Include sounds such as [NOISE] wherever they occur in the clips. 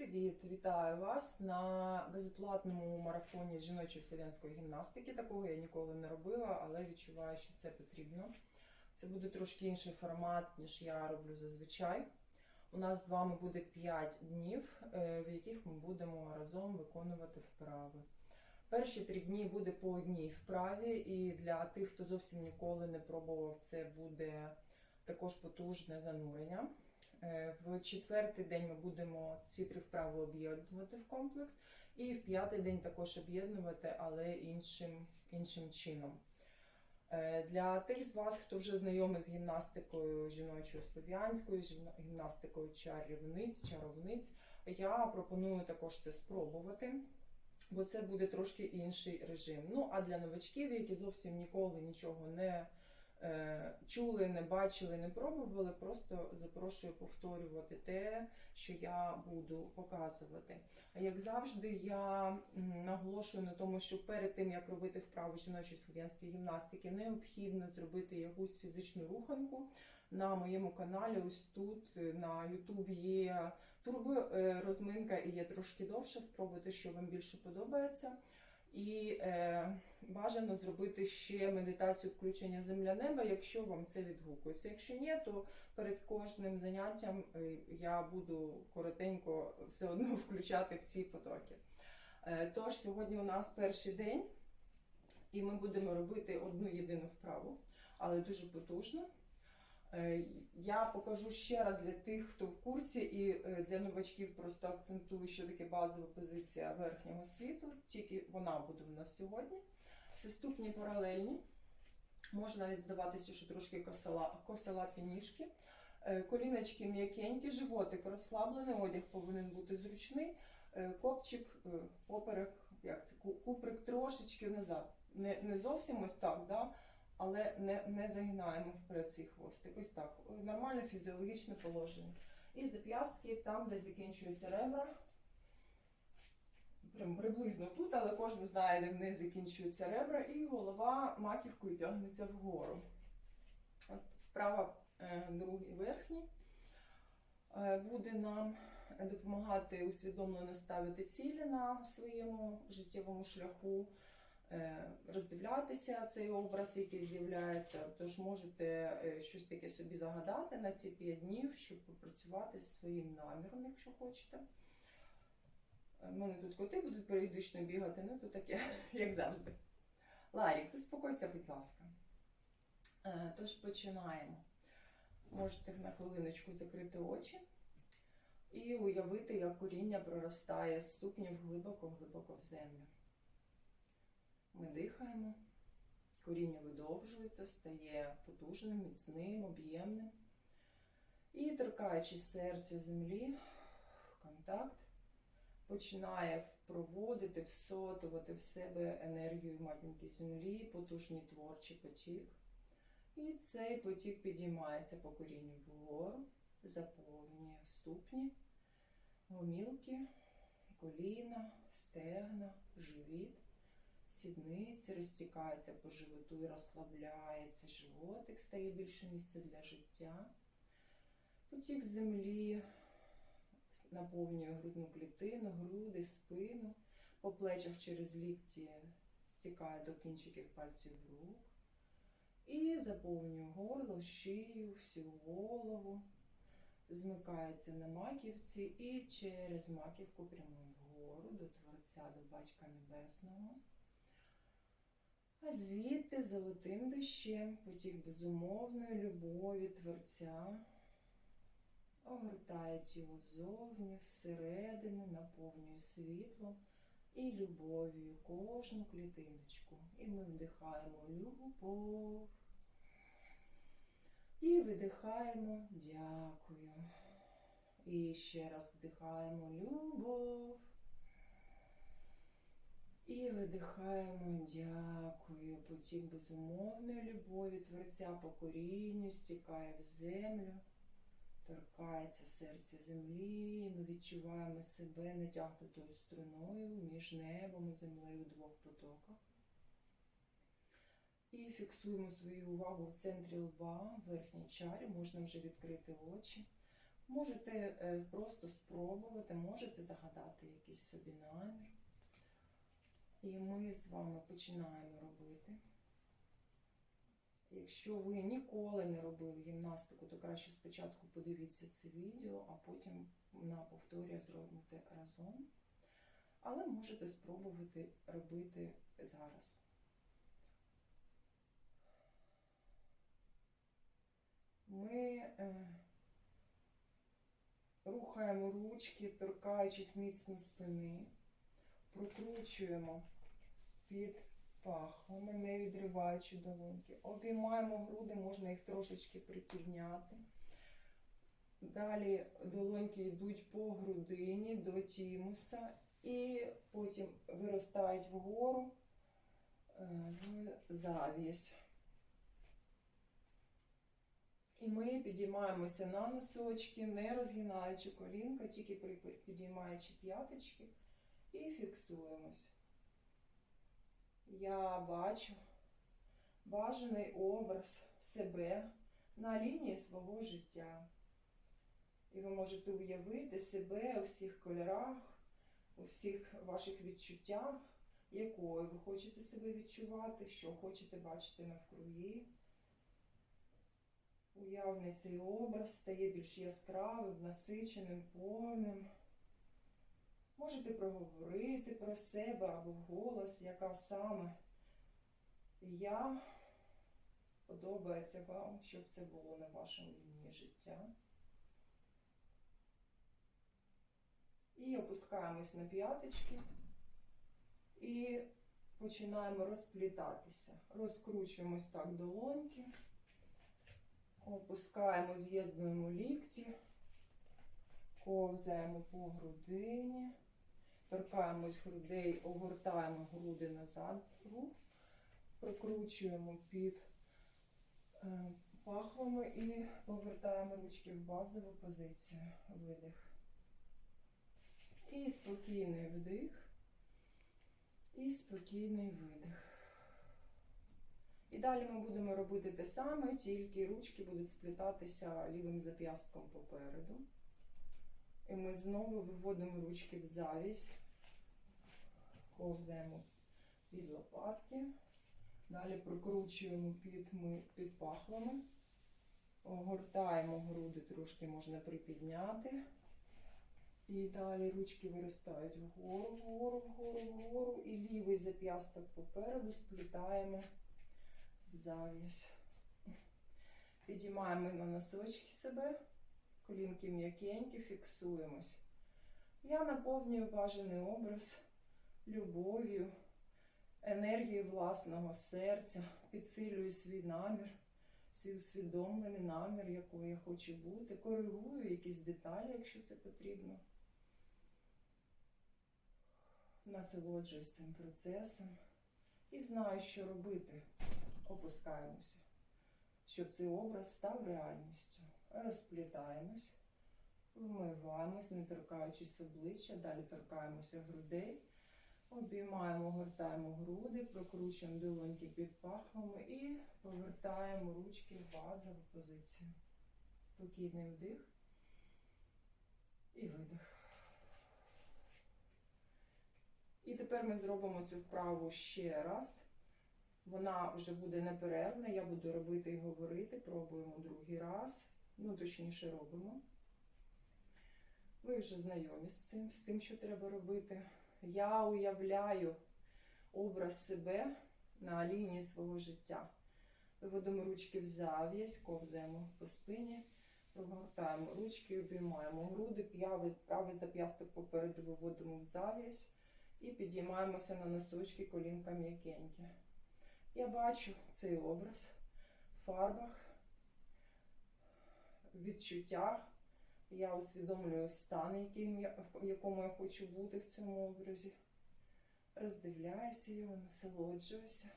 Привіт, вітаю вас на безоплатному марафоні жіночої слов'янської гімнастики. Такого я ніколи не робила, але відчуваю, що це потрібно. Це буде трошки інший формат, ніж я роблю зазвичай. У нас з вами буде 5 днів, е, в яких ми будемо разом виконувати вправи. Перші три дні буде по одній вправі, і для тих, хто зовсім ніколи не пробував, це буде також потужне занурення. Е, В четвертий день ми будемо ці три вправи об'єднувати в комплекс, і в п'ятий день також об'єднувати, але іншим, іншим чином. Е, Для тих з вас, хто вже знайомий з гімнастикою жіночою слов'янською, гімнастикою чарівниць, чаровниць, я пропоную також це спробувати, бо це буде трошки інший режим. Ну а для новачків, які зовсім ніколи нічого не чули, не бачили, не пробували, просто запрошую повторювати те, що я буду показувати. А Як завжди, я наголошую на тому, що перед тим як робити вправи жіночої слов'янської гімнастики, необхідно зробити якусь фізичну руханку. На моєму каналі, ось тут е, на YouTube є турборозминка і є трошки довше. Спробуйте, що вам більше подобається. І е, бажано зробити ще медитацію включення земля-неба, якщо вам це відгукується. Якщо ні, то перед кожним заняттям е, я буду коротенько все одно [LAUGHS] включати в ці потоки. Е, тож сьогодні у нас перший день, і ми будемо робити одну єдину вправу, але дуже потужно. Е, Я покажу ще раз для тих, хто в курсі, і для новачків просто акцентую, що таке базова позиція верхнього світу. Тільки вона буде у нас сьогодні. Це ступні паралельні. Можна навіть здаватися, що трошки косила, косилапі ніжки. Е, Коліночки м'якенькі, животик розслаблений, одяг повинен бути зручний. Е, Копчик, е, поперек, як це, куприк трошечки назад. Не, не зовсім ось так, да? але не, не загинаємо вперед цей хвостик. Ось так. Нормальне фізіологічне положення. І зап'ястки там, де закінчуються ребра. Прям приблизно тут, але кожен знає, де в неї закінчуються ребра, і голова маківкою тягнеться вгору. От вправа е, другий верхній е, буде нам допомагати усвідомлено ставити цілі на своєму життєвому шляху, е, роздивлятися цей образ, який з'являється. Тож можете щось таке собі загадати на ці 5 днів, щоб попрацювати з своїм наміром, якщо хочете. У мене тут коти будуть періодично бігати, ну то таке, [LAUGHS] як завжди. Ларік, заспокойся, будь ласка. Е, Тож починаємо. Можете на хвилиночку закрити очі і уявити, як коріння проростає з ступнів глибоко-глибоко в землю. Ми дихаємо, коріння видовжується, стає потужним, міцним, об'ємним. І торкаючись серця землі, контакт починає проводити, всотувати в себе енергію матінки землі, потужний творчий потік. І цей потік підіймається по корінню вгору, заповнює ступні, гомілки, коліна, стегна, живіт, сідниці, розтікається по животу і розслабляється животик, стає більше місця для життя. Потік землі наповнює грудну клітину, груди, спину, по плечах через лікті стікає до кінчиків пальців рук. І заповнює горло, шию, всю голову, змикається на маківці і через маківку прямує вгору до Творця, до Батька Небесного. А звідти золотим дощем потік безумовної любові Творця огортає тіло ззовні, всередину, наповнює світлом і любов'ю кожну клітиночку. І ми вдихаємо любов. І видихаємо дякую. І ще раз вдихаємо любов. І видихаємо дякую. Потік безумовної любові Творця по корінню стікає в землю торкається серця землі, і ми відчуваємо себе натягнутою струною між небом і землею у двох потоках. І фіксуємо свою увагу в центрі лба, в верхній чарі, можна вже відкрити очі. Можете е, просто спробувати, можете загадати якийсь собі намір. І ми з вами починаємо робити. Якщо ви ніколи не робили гімнастику, то краще спочатку подивіться це відео, а потім на повторі зробите разом. Але можете спробувати робити зараз. Ми е, рухаємо ручки, торкаючись міцно спини, прокручуємо під пахвами, не відриваючи долоньки. Обіймаємо груди, можна їх трошечки припідняти. Далі долоньки йдуть по грудині до тімуса і потім виростають вгору е, в завісь. І ми підіймаємося на носочки, не розгинаючи колінка, тільки підіймаючи п'яточки і фіксуємось. Я бачу бажаний образ себе на лінії свого життя. І ви можете уявити себе у всіх кольорах, у всіх ваших відчуттях, якою ви хочете себе відчувати, що хочете бачити навкруги. Уявний цей образ стає більш яскравим, насиченим, повним. Можете проговорити про себе або вголос, яка саме я подобається вам, щоб це було на вашому лінії життя. І опускаємось на п'яточки і починаємо розплітатися. Розкручуємось так долоньки, опускаємо, з'єднуємо лікті, ковзаємо по грудині, торкаємось грудей, огортаємо груди назад, рух, прокручуємо під е, пахвами і повертаємо ручки в базову позицію. Видих. І спокійний вдих. І спокійний видих. І далі ми будемо робити те саме, тільки ручки будуть сплітатися лівим зап'ястком попереду. І ми знову виводимо ручки в завість, ковзаємо під лопатки. Далі прокручуємо під, ми, під пахвами, огортаємо груди, трошки можна припідняти. І далі ручки виростають вгору, вгору, вгору, вгору. І лівий зап'ясток попереду сплітаємо в зав'язь. Підіймаємо на носочки себе, колінки м'якенькі, фіксуємось. Я наповнюю бажаний образ любов'ю, енергією власного серця, підсилюю свій намір, свій усвідомлений намір, якою я хочу бути, коригую якісь деталі, якщо це потрібно. Насолоджуюсь цим процесом і знаю, що робити. Опускаємося, щоб цей образ став реальністю. Розплітаємось, вмиваємось, не торкаючись обличчя, далі торкаємося грудей, обіймаємо, гортаємо груди, прокручуємо долоньки під пахвами і повертаємо ручки в базову позицію. Спокійний вдих і видих. І тепер ми зробимо цю вправу ще раз. Вона вже буде неперервна, я буду робити і говорити, пробуємо другий раз. Ну, точніше, робимо. Ви вже знайомі з цим, з тим, що треба робити. Я уявляю образ себе на лінії свого життя. Виводимо ручки в зав'язь, ковзаємо по спині, прогортаємо ручки, обіймаємо груди, правий, правий зап'ясток попереду виводимо в зав'язь і підіймаємося на носочки, колінка м'якенькі. Я бачу цей образ в фарбах, відчуттях. Я усвідомлюю стан, в якому я хочу бути в цьому образі. Роздивляюся його, насолоджуюся.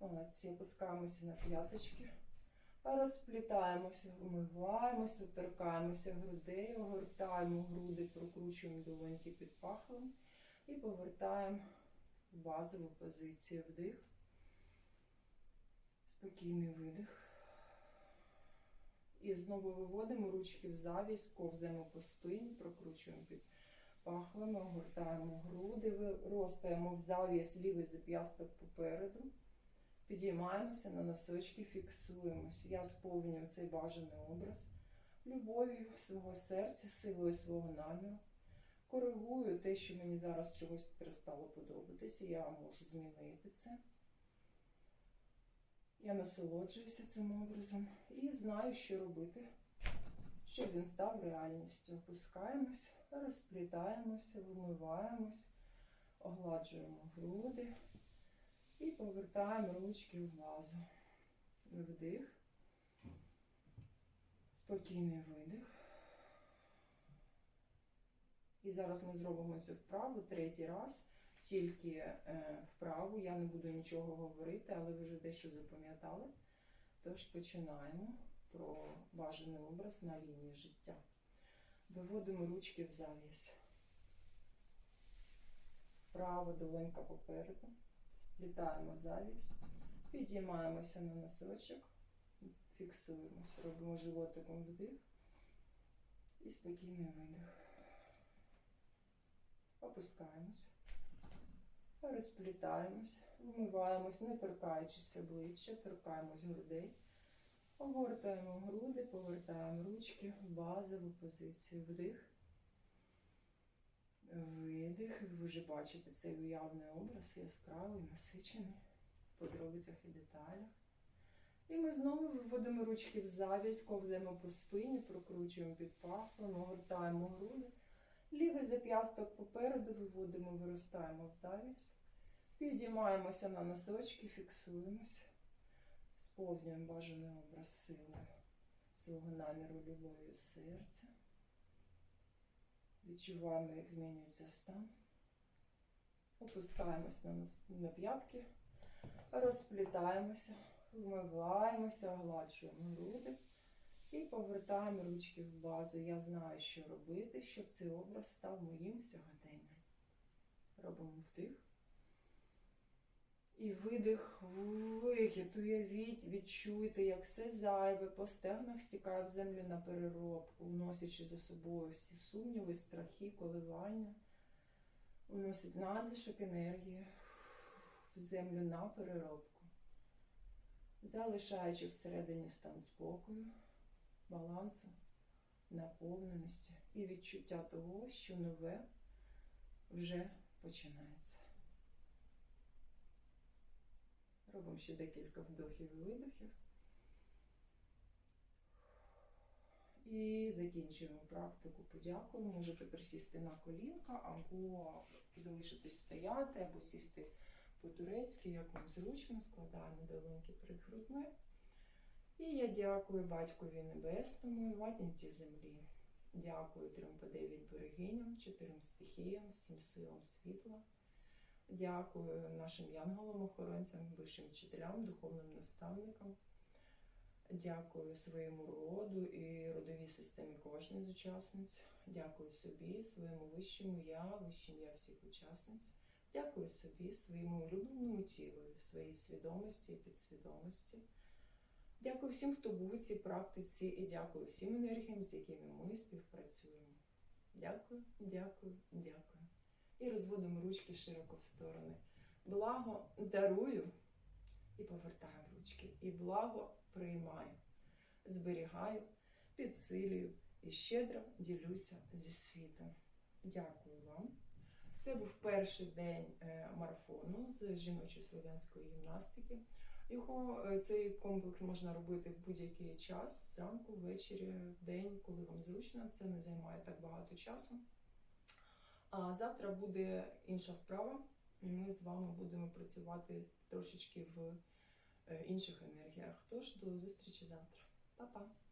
Молодці, опускаємося на п'яточки, розплітаємося, вмиваємося, торкаємося грудей, огортаємо груди, прокручуємо долоньки під пахом і повертаємо в базову позицію вдих. Спокійний видих. І знову виводимо ручки в завісь, ковзаємо по спині, прокручуємо під пахвами, огортаємо груди, виростаємо в завіс лівий зап'ясток попереду. Підіймаємося на носочки, фіксуємось. Я сповнюю цей бажаний образ любов'ю свого серця, силою свого наміру. Коригую те, що мені зараз чогось перестало подобатися. Я можу змінити це. Я насолоджуюся цим образом і знаю, що робити, щоб він став реальністю. Опускаємось, розплітаємося, вимиваємось, огладжуємо груди і повертаємо ручки в вазу. Вдих. Спокійний видих. І зараз ми зробимо цю вправу третій раз, тільки е, вправу. Я не буду нічого говорити, але ви вже дещо запам'ятали. Тож починаємо про бажаний образ на лінії життя. Виводимо ручки в завіс. Права долонька попереду. Сплітаємо завіс. Підіймаємося на носочок. Фіксуємося. Робимо животиком вдих. І спокійний видих. Опускаємось. Розплітаємось, вмиваємось, не торкаючись обличчя, торкаємось грудей. Огортаємо груди, повертаємо ручки в базову позицію. Вдих. Видих. Ви вже бачите цей уявний образ, яскравий, насичений в подробицях і деталях. І ми знову виводимо ручки в завість, ковзаємо по спині, прокручуємо під пахвами, огортаємо груди. Лівий зап'ясток попереду виводимо, виростаємо в завість. Підіймаємося на носочки, фіксуємося. Сповнюємо бажаний образ сили свого наміру любові серця. Відчуваємо, як змінюється стан. Опускаємось на, на п'ятки, розплітаємося, вмиваємося, огладжуємо груди. І повертаємо ручки в базу. Я знаю, що робити, щоб цей образ став моїм сьогоденням. Робимо вдих. І видих, вихід, уявіть, відчуйте, як все зайве по стегнах стікає в землю на переробку, вносячи за собою всі сумніви, страхи, коливання, уносить надлишок енергії в землю на переробку, залишаючи всередині стан спокою балансу, наповненості і відчуття того, що нове вже починається. Робимо ще декілька вдохів і видохів. І закінчуємо практику. Подякую. Можете присісти на колінка, або залишитись стояти, або сісти по-турецьки, як вам зручно, складаємо долоньки перед грудьми. І я дякую батькові Небесному і ватінці землі. Дякую трьом по дев'ять берегиням, чотирьом стихіям, всім силам світла. Дякую нашим янголам-охоронцям, вищим вчителям, духовним наставникам. Дякую своєму роду і родовій системі кожної з учасниць. Дякую собі, своєму вищому я, вищим я всіх учасниць. Дякую собі, своєму улюбленому тілу, своїй свідомості і підсвідомості. Дякую всім, хто був у цій практиці, і дякую всім енергіям, з якими ми співпрацюємо. Дякую, дякую, дякую. І розводимо ручки широко в сторони. Благо дарую і повертаю ручки. І благо приймаю, зберігаю, підсилюю і щедро ділюся зі світом. Дякую вам. Це був перший день е, марафону з жіночої слов'янської гімнастики. Його е, цей комплекс можна робити в будь-який час, зранку, ввечері, в день, коли вам зручно. Це не займає так багато часу. А завтра буде інша вправа. і Ми з вами будемо працювати трошечки в е, інших енергіях. Тож до зустрічі завтра. Па-па!